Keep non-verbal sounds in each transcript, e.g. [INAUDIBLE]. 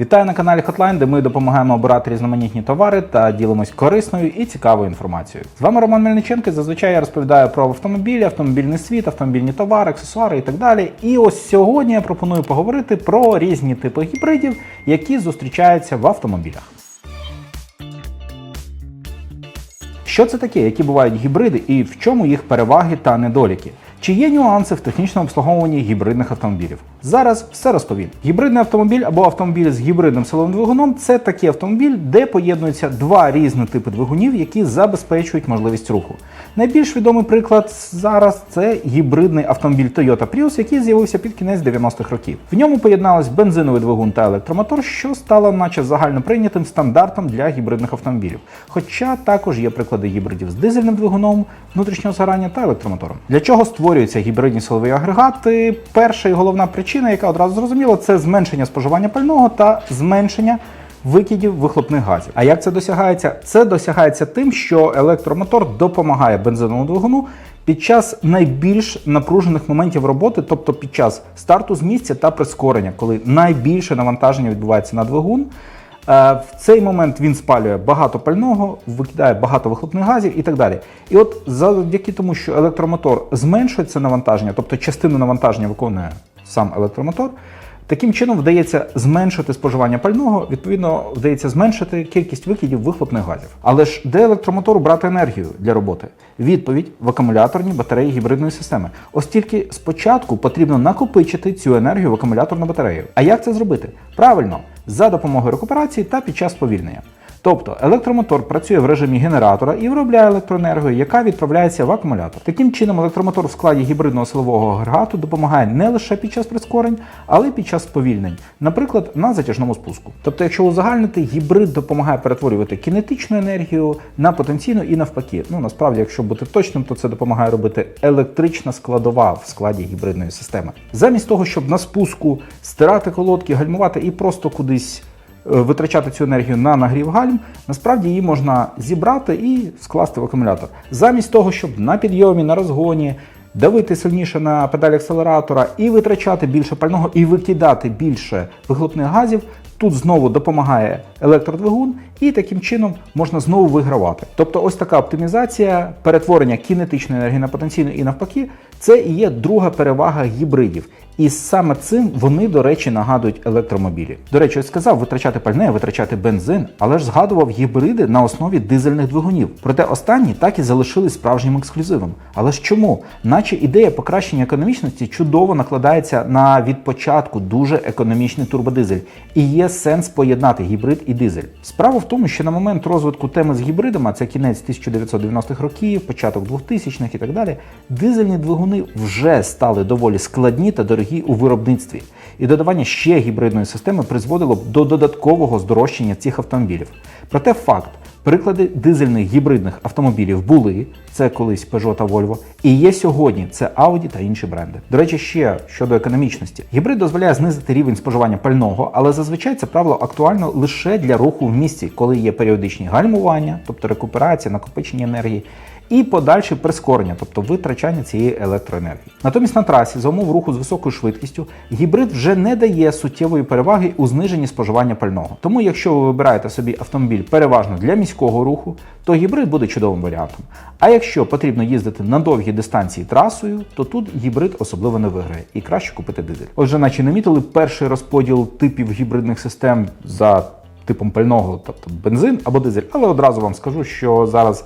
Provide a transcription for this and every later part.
Вітаю на каналі Hotline, де ми допомагаємо обирати різноманітні товари та ділимось корисною і цікавою інформацією. З вами Роман Мельниченко. Зазвичай я розповідаю про автомобілі, автомобільний світ, автомобільні товари, аксесуари і так далі. І ось сьогодні я пропоную поговорити про різні типи гібридів, які зустрічаються в автомобілях. Що це таке, які бувають гібриди і в чому їх переваги та недоліки? Чи є нюанси в технічному обслуговуванні гібридних автомобілів? Зараз все розповім. Гібридний автомобіль або автомобіль з гібридним силовим двигуном це такий автомобіль, де поєднуються два різні типи двигунів, які забезпечують можливість руху. Найбільш відомий приклад зараз це гібридний автомобіль Toyota Prius, який з'явився під кінець 90-х років. В ньому поєднались бензиновий двигун та електромотор, що стало наче загальноприйнятим стандартом для гібридних автомобілів. Хоча також є приклади гібридів з дизельним двигуном, внутрішнього згорання та електромотором. Для чого створюються гібридні силові агрегати? Перша і головна причина, яка одразу зрозуміла, це зменшення споживання пального та зменшення викидів вихлопних газів. А як це досягається? Це досягається тим, що електромотор допомагає бензиновому двигуну під час найбільш напружених моментів роботи, тобто під час старту з місця та прискорення, коли найбільше навантаження відбувається на двигун. Е, В цей момент він спалює багато пального, викидає багато вихлопних газів і так далі. І от завдяки тому, що електромотор зменшує це навантаження, тобто частину навантаження виконує сам електромотор, таким чином вдається зменшити споживання пального, відповідно, вдається зменшити кількість викидів вихлопних газів. Але ж де електромотору брати енергію для роботи? Відповідь в акумуляторній батареї гібридної системи. Ось тільки спочатку потрібно накопичити цю енергію в акумуляторну батарею. А як це зробити? Правильно, за допомогою рекуперації та під час сповільнення. Тобто електромотор працює в режимі генератора і виробляє електроенергію, яка відправляється в акумулятор. Таким чином, електромотор в складі гібридного силового агрегату допомагає не лише під час прискорень, але й під час сповільнень, наприклад, на затяжному спуску. Тобто, якщо узагальнити, гібрид допомагає перетворювати кінетичну енергію на потенційну і навпаки. Ну насправді, якщо бути точним, то це допомагає робити електрична складова в складі гібридної системи. Замість того, щоб на спуску стирати колодки, гальмувати і просто кудись витрачати цю енергію на нагрів гальм, насправді її можна зібрати і скласти в акумулятор. Замість того, щоб на підйомі, на розгоні давити сильніше на педаль акселератора і витрачати більше пального, і викидати більше вихлопних газів. Тут знову допомагає електродвигун, і таким чином можна знову вигравати. Тобто, ось така оптимізація, перетворення кінетичної енергії на потенційну і навпаки, це і є друга перевага гібридів. І саме цим вони, до речі, нагадують електромобілі. До речі, я сказав витрачати пальне, витрачати бензин, але ж згадував гібриди на основі дизельних двигунів. Проте останні так і залишились справжнім ексклюзивом. Але ж чому? Наче ідея покращення економічності чудово накладається на від початку дуже економічний турбодизель, і є сенс поєднати гібрид і дизель. Справа в тому, що на момент розвитку теми з гібридами, це кінець 1990-х років, початок 2000-х і так далі, дизельні двигуни вже стали доволі складні та дорогі у виробництві. І додавання ще гібридної системи призводило б до додаткового здорожчання цих автомобілів. Проте факт. Приклади дизельних гібридних автомобілів були, це колись Peugeot та Volvo, і є сьогодні це Audi та інші бренди. До речі, ще щодо економічності. Гібрид дозволяє знизити рівень споживання пального, але зазвичай це правило актуально лише для руху в місті, коли є періодичні гальмування, тобто рекуперація, накопичення енергії. І подальше прискорення, тобто витрачання цієї електроенергії. Натомість на трасі за умов руху з високою швидкістю гібрид вже не дає суттєвої переваги у зниженні споживання пального. Тому, якщо ви вибираєте собі автомобіль переважно для міського руху, то гібрид буде чудовим варіантом. А якщо потрібно їздити на довгі дистанції трасою, то тут гібрид особливо не виграє і краще купити дизель. Отже, наче намітили перший розподіл типів гібридних систем за типом пального, тобто бензин або дизель. Але одразу вам скажу, що зараз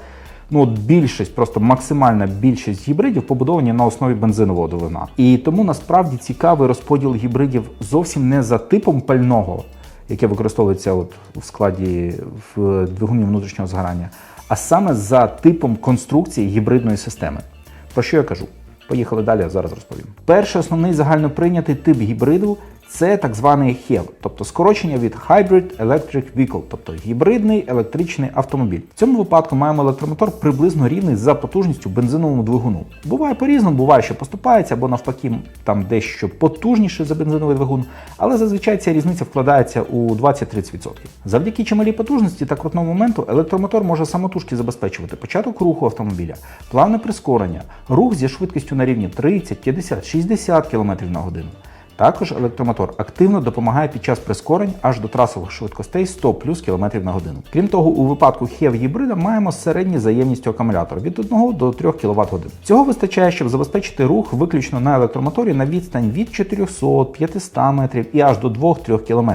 ну от більшість, просто максимальна більшість гібридів побудовані на основі бензинового двигуна. І тому насправді цікавий розподіл гібридів зовсім не за типом пального, яке використовується от в складі в двигуні внутрішнього згорання, а саме за типом конструкції гібридної системи. Про що я кажу? Поїхали далі, зараз розповім. Перший основний загальноприйнятий тип гібриду це так званий HEV, тобто скорочення від Hybrid Electric Vehicle, тобто гібридний електричний автомобіль. В цьому випадку маємо електромотор приблизно рівний за потужністю бензиновому двигуну. Буває по-різному, буває, що поступається, або навпаки, там дещо потужніше за бензиновий двигун, але зазвичай ця різниця вкладається у 20-30%. Завдяки чималій потужності та крутному моменту електромотор може самотужки забезпечувати початок руху автомобіля, плавне прискорення, рух зі швидкістю на рівні 30, 50, 60 км на годину. Також електромотор активно допомагає під час прискорень аж до трасових швидкостей 100 плюс км на годину. Крім того, у випадку хев гібрида маємо середню заємність акумулятора від 1 до 3 кВт. Цього вистачає, щоб забезпечити рух виключно на електромоторі на відстань від 400-500 метрів і аж до 2-3 км.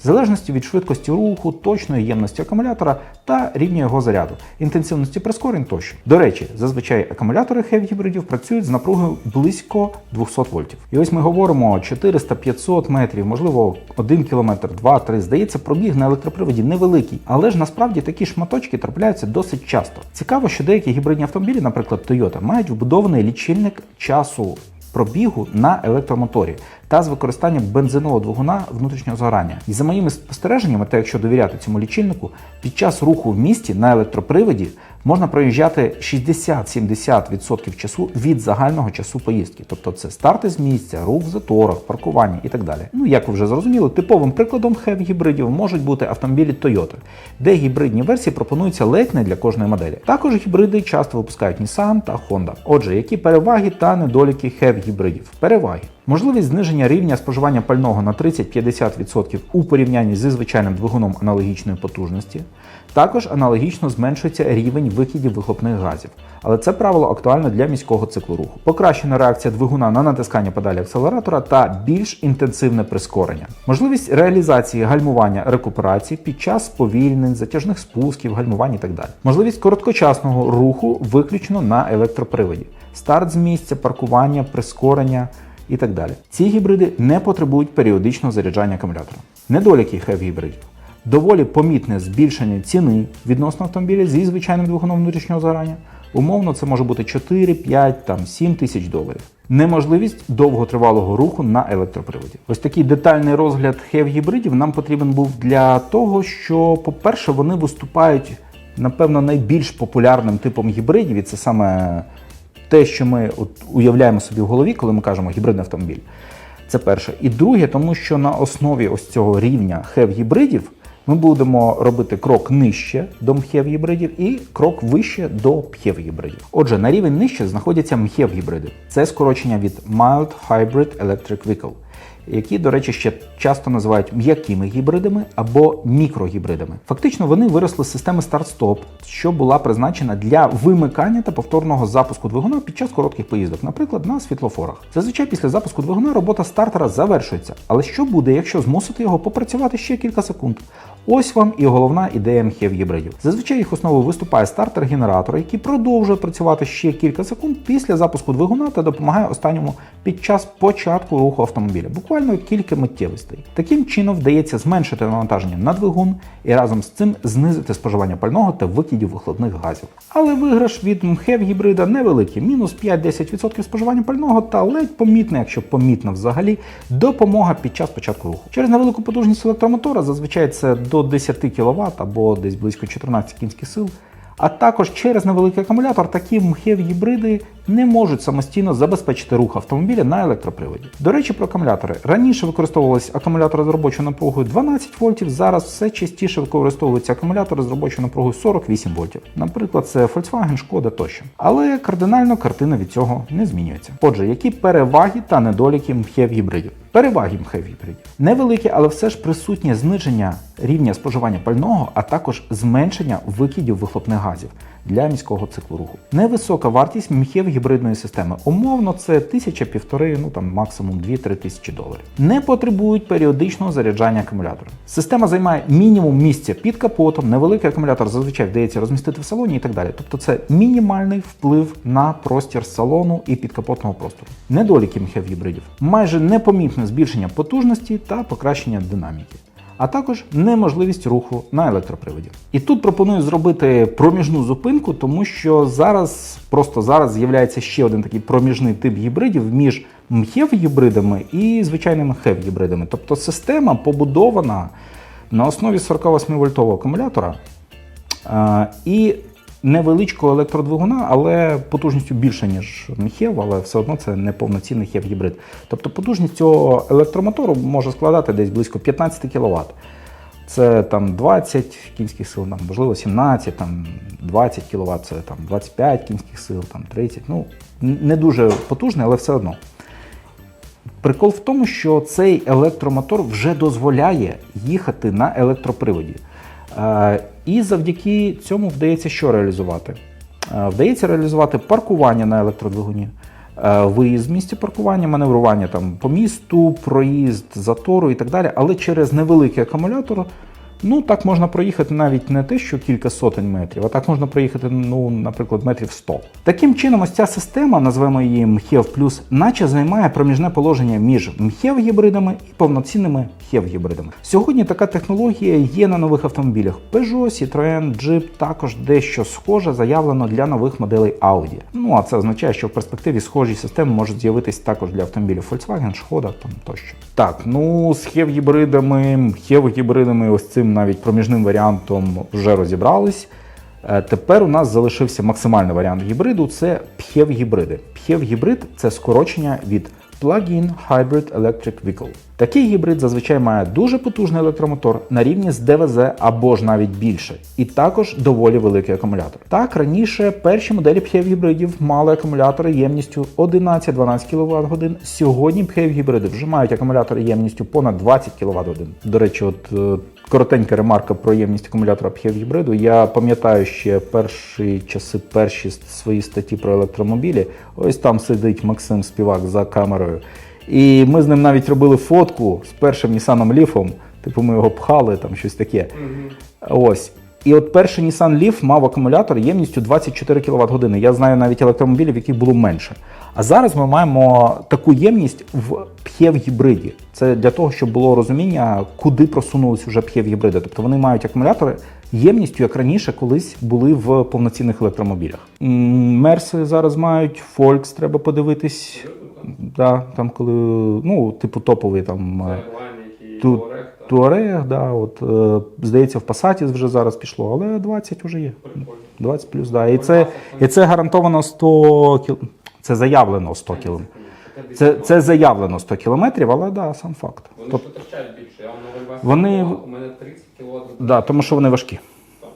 В залежності від швидкості руху, точної ємності акумулятора та рівня його заряду, інтенсивності прискорень тощо. До речі, зазвичай акумулятори HEV гібридів працюють з напругою близько 200 вольтів. І ось ми говоримо 400-500 метрів, можливо, 1 кілометр, 2-3. Здається, пробіг на електроприводі невеликий, але ж насправді такі шматочки трапляються досить часто. Цікаво, що деякі гібридні автомобілі, наприклад, Toyota, мають вбудований лічильник часу пробігу на електромоторі та з використанням бензинового двигуна внутрішнього згорання. І за моїми спостереженнями, та якщо довіряти цьому лічильнику, під час руху в місті на електроприводі можна проїжджати 60-70% часу від загального часу поїздки. Тобто це старти з місця, рух в заторах, паркування і так далі. Ну як ви вже зрозуміли, типовим прикладом HEV гібридів можуть бути автомобілі Toyota, де гібридні версії пропонуються ледь не для кожної моделі. Також гібриди часто випускають Nissan та Honda. Отже, які переваги та недоліки HEV гібридів? Переваги. Можливість зниження рівня споживання пального на 30-50% у порівнянні зі звичайним двигуном аналогічної потужності. Також аналогічно зменшується рівень викидів вихлопних газів. Але це правило актуально для міського циклу руху. Покращена реакція двигуна на натискання педалі акселератора та більш інтенсивне прискорення. Можливість реалізації гальмування рекуперації під час сповільнень, затяжних спусків, гальмувань і так далі. Можливість короткочасного руху виключно на електроприводі. Старт з місця, паркування, прискорення і так далі. Ці гібриди не потребують періодичного заряджання акумулятора. Недоліки HEV гібридів. Доволі помітне збільшення ціни відносно автомобіля зі звичайним двигуном внутрішнього згорання. Умовно, це може бути 4, 5, там 7 тисяч доларів. Неможливість довготривалого руху на електроприводі. Ось такий детальний розгляд HEV гібридів нам потрібен був для того, що, по-перше, вони виступають, напевно, найбільш популярним типом гібридів, і це саме те, що ми от уявляємо собі в голові, коли ми кажемо гібридний автомобіль. Це перше. І друге, тому що на основі ось цього рівня хев-гібридів ми будемо робити крок нижче до МХЕВ гібридів і крок вище до ПХЕВ гібридів. Отже, на рівень нижче знаходяться МХЕВ гібриди. Це скорочення від Mild Hybrid Electric Vehicle які, до речі, ще часто називають м'якими гібридами або мікрогібридами. Фактично, вони виросли з системи старт-стоп, що була призначена для вимикання та повторного запуску двигуна під час коротких поїздок, наприклад, на світлофорах. Зазвичай після запуску двигуна робота стартера завершується. Але що буде, якщо змусити його попрацювати ще кілька секунд? Ось вам і головна ідея мхів гібридів. Зазвичай їх основою виступає стартер генератора, який продовжує працювати ще кілька секунд після запуску двигуна та допомагає останньому під час початку руху автомобіля. Буквально кілька миттєвостей. Таким чином вдається зменшити навантаження на двигун і разом з цим знизити споживання пального та викидів вихлопних газів. Але виграш від МХЕВ гібрида невеликий, мінус 5-10% споживання пального та ледь помітна, якщо помітна взагалі, допомога під час початку руху. Через невелику потужність електромотора, зазвичай це до 10 кВт або десь близько 14 кінських сил. А також через невеликий акумулятор такі МХЕВ гібриди не можуть самостійно забезпечити рух автомобіля на електроприводі. До речі, про акумулятори. Раніше використовувалися акумулятори з робочою напругою 12 вольтів, зараз все частіше використовуються акумулятори з робочою напругою 48 вольтів. Наприклад, це Volkswagen, Шкода тощо. Але кардинально картина від цього не змінюється. Отже, які переваги та недоліки МХЕВ гібридів? Переваги МХЕВ гібридів. Невелике, але все ж присутнє зниження рівня споживання пального, а також зменшення викидів вихлопних газів для міського циклу руху. Невисока вартість МХЕВ гібридної системи. Умовно, це тисяча півтори, ну там максимум 2-3 тисячі доларів. Не потребують періодичного заряджання акумулятора. Система займає мінімум місця під капотом, невеликий акумулятор зазвичай вдається розмістити в салоні і так далі. Тобто це мінімальний вплив на простір салону і підкапотного простору. Недоліки МХЕВ гібридів. Майже непомітне збільшення потужності та покращення динаміки а також неможливість руху на електроприводі. І тут пропоную зробити проміжну зупинку, тому що зараз, просто зараз з'являється ще один такий проміжний тип гібридів між мхев гібридами і звичайними хев гібридами. Тобто система побудована на основі 48 вольтового акумулятора. І невеличкого електродвигуна, але потужністю більше, ніж Хев, але все одно це не повноцінний хев гібрид. Тобто потужність цього електромотору може складати десь близько 15 кВт. Це там 20 кінських сил, там, можливо, 17, там 20 кВт, це там 25 кінських сил, там 30. Ну, не дуже потужний, але все одно. Прикол в тому, що цей електромотор вже дозволяє їхати на електроприводі. І завдяки цьому вдається що реалізувати? Е, Вдається реалізувати паркування на електродвигуні, е, виїзд з місця паркування, маневрування там по місту, проїзд затору і так далі, але через невеликий акумулятор. Ну, так можна проїхати навіть не те, що кілька сотень метрів, а так можна проїхати, ну, наприклад, метрів 100. Таким чином, ось ця система, назвемо її МХЕВ Плюс, наче займає проміжне положення між МХЕВ-гібридами і повноцінними HEV-гібридами. Сьогодні така технологія є на нових автомобілях. Peugeot, Citroën, Jeep також дещо схоже заявлено для нових моделей Audi. Ну а це означає, що в перспективі схожі системи можуть з'явитись також для автомобілів Volkswagen, Шкода там тощо. Так, ну з HEV-гібридами, HEV-гібридами, ось цим навіть проміжним варіантом вже розібрались. Е, Тепер у нас залишився максимальний варіант гібриду це PHEV-гібриди. PHEV-гібрид – це скорочення від Plug-in Hybrid Electric Vehicle. Такий гібрид зазвичай має дуже потужний електромотор на рівні з ДВЗ або ж навіть більше, і також доволі великий акумулятор. Так, раніше перші моделі PHEV-гібридів мали акумулятори ємністю 11-12 кВт годин. Сьогодні PHEV-гібриди вже мають акумулятори ємністю понад 20 кВт годин. До речі, от е, коротенька ремарка про ємність акумулятора PHEV-гібриду. Я пам'ятаю ще перші часи, перші свої статті про електромобілі. Ось там сидить Максим Співак за камерою. І ми з ним навіть робили фотку з першим Nissan Leaf. Типу ми його пхали, там щось таке. Ось. І от перший Nissan Leaf мав акумулятор ємністю 24 кВт години. Я знаю навіть електромобілів, яких було менше. А зараз ми маємо таку ємність в PHEV-гібриді. Це для того, щоб було розуміння, куди просунулись вже PHEV-гібриди. Тобто вони мають акумулятори ємністю, як раніше колись були в повноцінних електромобілях. Мерси зараз мають, Volks треба подивитись. Да, там коли, ну, типу топовий там. е, Тут- Туарег, да, от, е, здається, в Passat вже зараз пішло, але 20 вже є. Прикольно. 20 плюс, да. І це, і це гарантовано 100 кіл... Це заявлено 100 км. Це, це заявлено 100 кілометрів, але да, сам факт. Вони ж витрачають більше. Я вам новий Вони- у мене 30 кВт. да, тому що вони важкі. Так.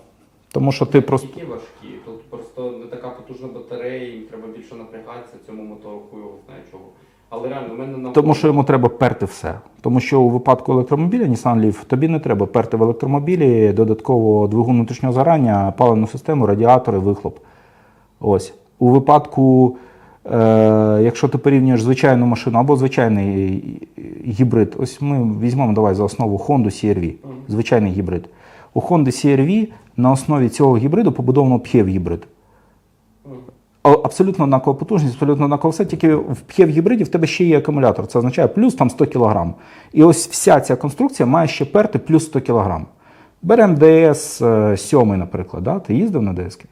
Тому що ти просто. Які важкі. Тут просто не така потужна батарея, їм треба більше напрягатися цьому мотору, хуй його знає чого. Але реально, у мене на Тому що йому треба перти все. Тому що у випадку електромобіля Nissan Leaf тобі не треба перти в електромобілі додатково двигун внутрішнього згорання, паливну систему, радіатори, вихлоп. Ось. У випадку, якщо ти порівнюєш звичайну машину або звичайний гібрид, ось ми візьмемо давай за основу Honda CR-V, звичайний гібрид. У Honda CR-V на основі цього гібриду побудовано PHEV-гібрид. Абсолютно однакова потужність, абсолютно однаково все, тільки в PHEV-гібриді в тебе ще є акумулятор. Це означає плюс там 100 кг. І ось вся ця конструкція має ще перти плюс 100 кг. Беремо ДС 7, наприклад. Да? Ти їздив на ДС? Ну,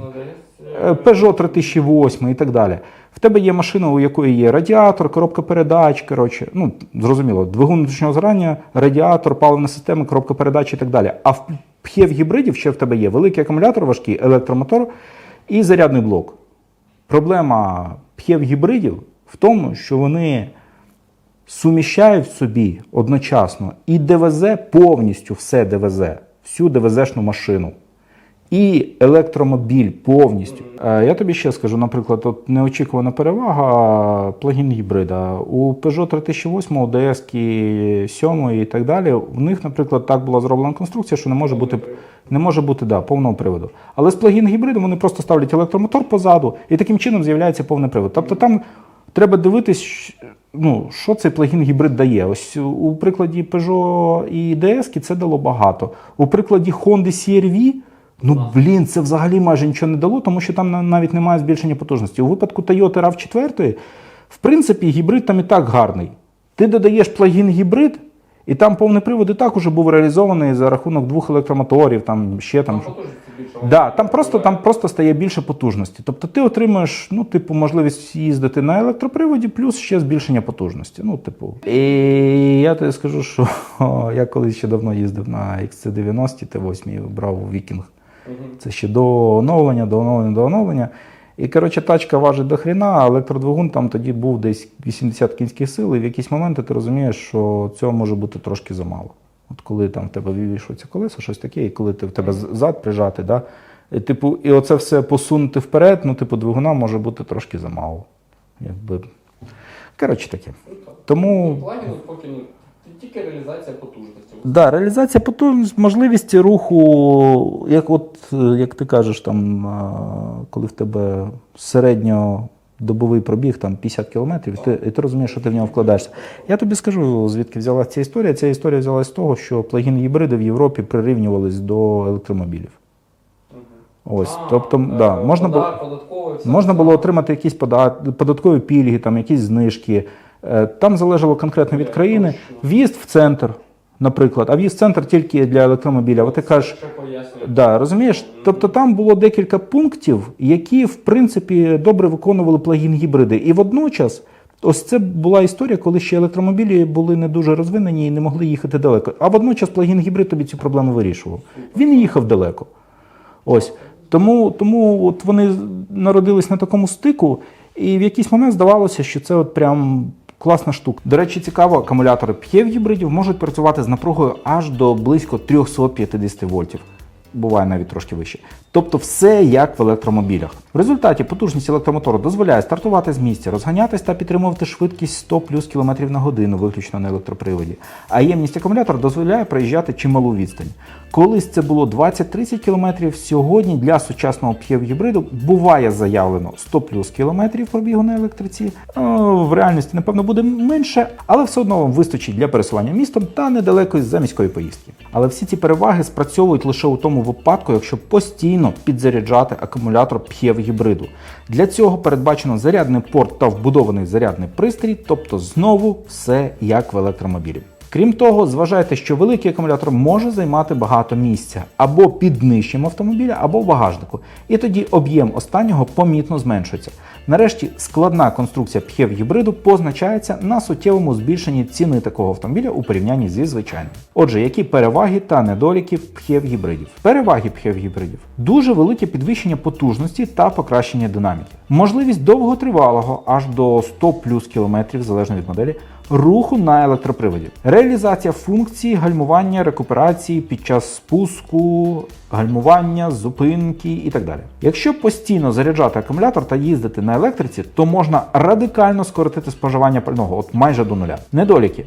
десь, Е, Peugeot 3008 і так далі. В тебе є машина, у якої є радіатор, коробка передач, коротше, ну, зрозуміло, двигун внутрішнього зрання, радіатор, паливна система, коробка передач і так далі. А в PHEV-гібридів ще в тебе є великий акумулятор, важкий електромотор і зарядний блок. Проблема PHEV-гібридів в тому, що вони суміщають собі одночасно і ДВЗ повністю все ДВЗ, всю ДВЗшну машину. І електромобіль повністю. Е, Я тобі ще скажу, наприклад, от неочікувана перевага плагін гібрида. У Peugeot 3008, у DS 7 і так далі, в них, наприклад, так була зроблена конструкція, що не може бути не може бути да, повного приводу. Але з плагін гібридом вони просто ставлять електромотор позаду, і таким чином з'являється повний привод. Тобто там треба дивитись, ну, що цей плагін гібрид дає. Ось у прикладі Peugeot і DS це дало багато. У прикладі Honda CR-V, ну блін, це взагалі майже нічого не дало, тому що там навіть немає збільшення потужності. У випадку Toyota RAV4, в принципі, гібрид там і так гарний. Ти додаєш плагін гібрид, і там повний привод і так уже був реалізований за рахунок двох електромоторів, там ще там. Там. Да, там просто, там просто стає більше потужності. Тобто ти отримуєш ну, типу, можливість їздити на електроприводі, плюс ще збільшення потужності. Ну, типу. І я тобі скажу, що [LAUGHS] я колись ще давно їздив на XC90 Т8 і брав Вікінг. Це ще до оновлення, до оновлення, до оновлення. І коротше, тачка важить до хріна, а електродвигун там тоді був десь 80 кінських сил, і в якісь моменти ти розумієш, що цього може бути трошки замало. От коли там в тебе вивішується колесо, щось таке, і коли ти в тебе зад прижати, да? і, типу, і оце все посунути вперед, ну, типу, двигуна може бути трошки замало. Якби. Коротше таке. Ну. Тому Ну, поки тільки реалізація потужності. Да, реалізація потужність, можливість руху, як от е, як ти кажеш, там, коли в тебе середньодобовий пробіг там 50 кілометрів, і ти, і ти розумієш, що ти в нього вкладаєшся. Я тобі скажу, звідки взялася ця історія. Ця історія взялась з того, що плагін гібриди в Європі прирівнювались до електромобілів. Ось, А, тобто, е, да, можна було. все Можна було отримати якісь пода- податкові пільги, там, якісь знижки. Е, Там залежало конкретно від країни. В'їзд в центр, наприклад, а в'їзд в центр тільки для електромобіля. От ти кажеш, да, розумієш? Тобто там було декілька пунктів, які в принципі добре виконували плагін гібриди. І водночас. Ось це була історія, коли ще електромобілі були не дуже розвинені і не могли їхати далеко. А водночас плагін гібрид тобі цю проблему вирішував. Він їхав далеко. Ось. Тому, тому от вони народились на такому стику, і в якийсь момент здавалося, що це от прям класна штука. До речі, цікаво, акумулятори п'єв гібридів можуть працювати з напругою аж до близько 350 вольтів. Буває навіть трошки вище. Тобто все як в електромобілях. В результаті потужність електромотору дозволяє стартувати з місця, розганятись та підтримувати швидкість 100 плюс км на годину, виключно на електроприводі. А ємність акумулятора дозволяє проїжджати чималу відстань. Колись це було 20-30 км, сьогодні для сучасного п'єв-гібриду буває заявлено 100 плюс кілометрів пробігу на електриці. Е, В реальності, напевно, буде менше, але все одно вам вистачить для пересування містом та недалеко за міської поїздки. Але всі ці переваги спрацьовують лише у тому випадку, якщо постійно підзаряджати акумулятор п'єв-гібриду. Для цього передбачено зарядний порт та вбудований зарядний пристрій, тобто знову все як в електромобілі. Крім того, зважайте, що великий акумулятор може займати багато місця або під нижчим автомобіля, або в багажнику, і тоді об'єм останнього помітно зменшується. Нарешті складна конструкція пхев-гібриду позначається на суттєвому збільшенні ціни такого автомобіля у порівнянні зі звичайним. Отже, які переваги та недоліки пхев-гібридів? Переваги пхев-гібридів. дуже велике підвищення потужності та покращення динаміки, можливість довготривалого аж до 100 плюс кілометрів залежно від моделі руху на електроприводі, реалізація функції гальмування, рекуперації під час спуску, гальмування, зупинки і так далі. Якщо постійно заряджати акумулятор та їздити на електриці, то можна радикально скоротити споживання пального, от майже до нуля. Недоліки.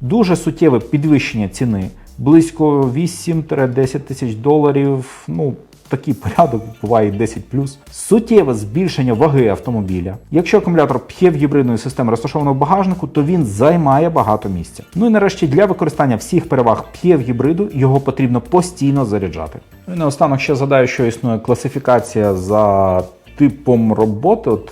Дуже суттєве підвищення ціни, близько 8-10 тисяч доларів. Ну, такий порядок буває 10 Суттєве збільшення ваги автомобіля. Якщо акумулятор п'є в гібридної системи розташовано в багажнику, то він займає багато місця. Ну і нарешті для використання всіх переваг п'є в гібриду його потрібно постійно заряджати. Ну і наостанок ще згадаю, що існує класифікація за типом роботи, от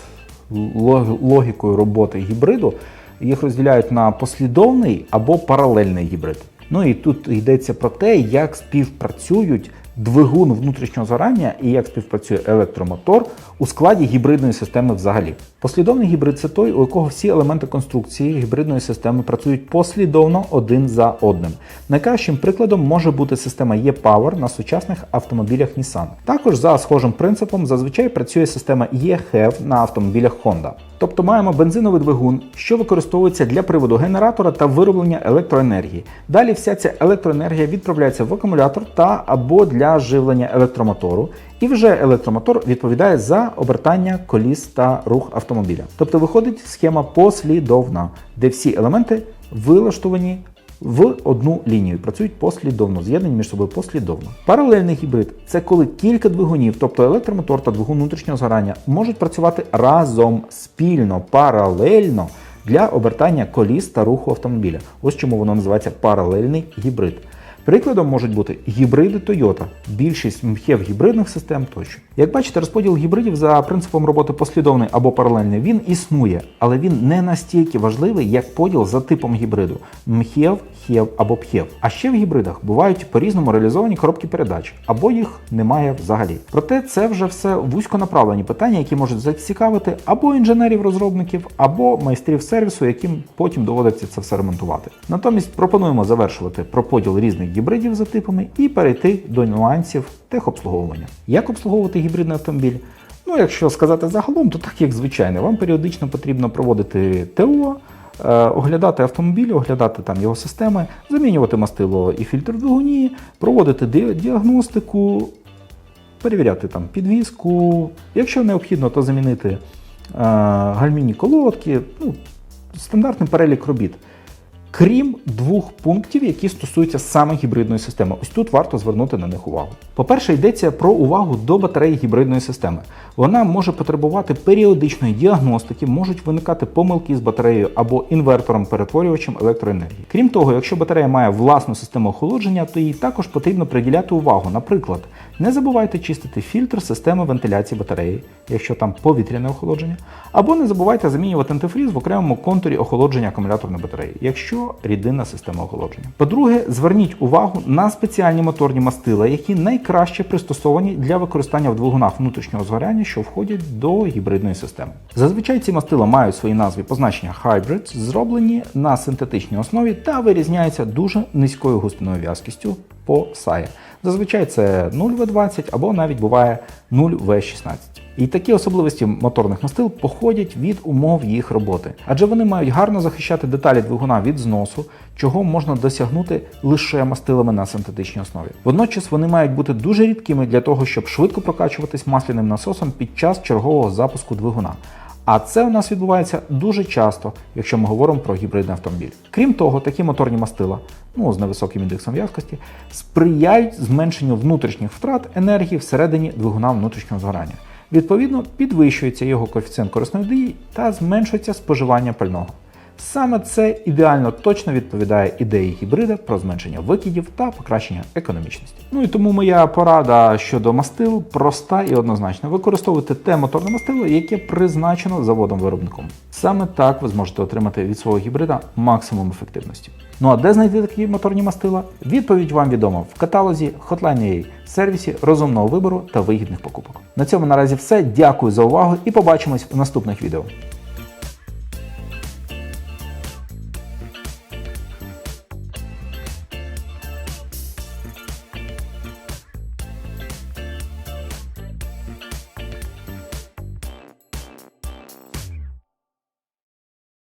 логікою роботи гібриду. Їх розділяють на послідовний або паралельний гібрид. Ну і тут йдеться про те, як співпрацюють двигун внутрішнього згорання і як співпрацює електромотор у складі гібридної системи взагалі. Послідовний гібрид це той, у якого всі елементи конструкції гібридної системи працюють послідовно один за одним. Найкращим прикладом може бути система e-Power на сучасних автомобілях Nissan. Також за схожим принципом зазвичай працює система e-HEV на автомобілях Honda. Тобто маємо бензиновий двигун, що використовується для приводу генератора та вироблення електроенергії. Далі вся ця електроенергія відправляється в акумулятор та або для живлення електромотору, і вже електромотор відповідає за обертання коліс та рух автомобіля. Тобто виходить схема послідовна, де всі елементи вилаштовані в одну лінію, працюють послідовно, з'єднані між собою послідовно. Паралельний гібрид це коли кілька двигунів, тобто електромотор та двигун внутрішнього згорання, можуть працювати разом спільно, паралельно для обертання коліс та руху автомобіля. Ось чому воно називається паралельний гібрид. Прикладом можуть бути гібриди Toyota, більшість мхів гібридних систем тощо. Як бачите, розподіл гібридів за принципом роботи послідовний або паралельний він існує, але він не настільки важливий, як поділ за типом гібриду мхєв, хєв або пхєв. А ще в гібридах бувають по-різному реалізовані коробки передач, або їх немає взагалі. Проте це вже все вузьконаправлені питання, які можуть зацікавити або інженерів-розробників, або майстрів сервісу, яким потім доводиться це все ремонтувати. Натомість пропонуємо завершувати про поділ різних гібридів за типами і перейти до нюансів техобслуговування. Як обслуговувати гібридний автомобіль? Ну, якщо сказати загалом, то так як звичайно, вам періодично потрібно проводити ТО, е, оглядати автомобіль, оглядати там його системи, замінювати мастило і фільтр двигуні, проводити ди- діагностику, перевіряти там підвіску. Якщо необхідно, то замінити е, гальмінні колодки. Ну, стандартний перелік робіт. Крім двох пунктів, які стосуються саме гібридної системи. Ось тут варто звернути на них увагу. По-перше, йдеться про увагу до батареї гібридної системи. Вона може потребувати періодичної діагностики, можуть виникати помилки з батареєю або інвертором-перетворювачем електроенергії. Крім того, якщо батарея має власну систему охолодження, то їй також потрібно приділяти увагу. Наприклад, не забувайте чистити фільтр системи вентиляції батареї, якщо там повітряне охолодження, або не забувайте замінювати антифріз в окремому контурі охолодження акумуляторної батареї, якщо рідинна система охолодження. По-друге, зверніть увагу на спеціальні моторні мастила, які найкраще пристосовані для використання в двигунах внутрішнього згоряння, що входять до гібридної системи. Зазвичай ці мастила мають в своїй назві позначення Hybrid, зроблені на синтетичній основі та вирізняються дуже низькою густиною в'язкістю по SAE. Зазвичай це 0В20 або навіть буває 0В16. І такі особливості моторних мастил походять від умов їх роботи, адже вони мають гарно захищати деталі двигуна від зносу, чого можна досягнути лише мастилами на синтетичній основі. Водночас вони мають бути дуже рідкими для того, щоб швидко прокачуватись масляним насосом під час чергового запуску двигуна. А це у нас відбувається дуже часто, якщо ми говоримо про гібридний автомобіль. Крім того, такі моторні мастила, ну з невисоким індексом в'язкості, сприяють зменшенню внутрішніх втрат енергії всередині двигуна внутрішнього згорання. Відповідно, підвищується його коефіцієнт корисної дії та зменшується споживання пального. Саме це ідеально точно відповідає ідеї гібрида про зменшення викидів та покращення економічності. Ну і тому моя порада щодо мастил проста і однозначна. Використовуйте те моторне мастило, яке призначено заводом-виробником. Саме так ви зможете отримати від свого гібрида максимум ефективності. Ну а де знайти такі моторні мастила? Відповідь вам відома в каталозі Hotline.ua, сервісі розумного вибору та вигідних покупок. На цьому наразі все. Дякую за увагу і побачимось у наступних відео.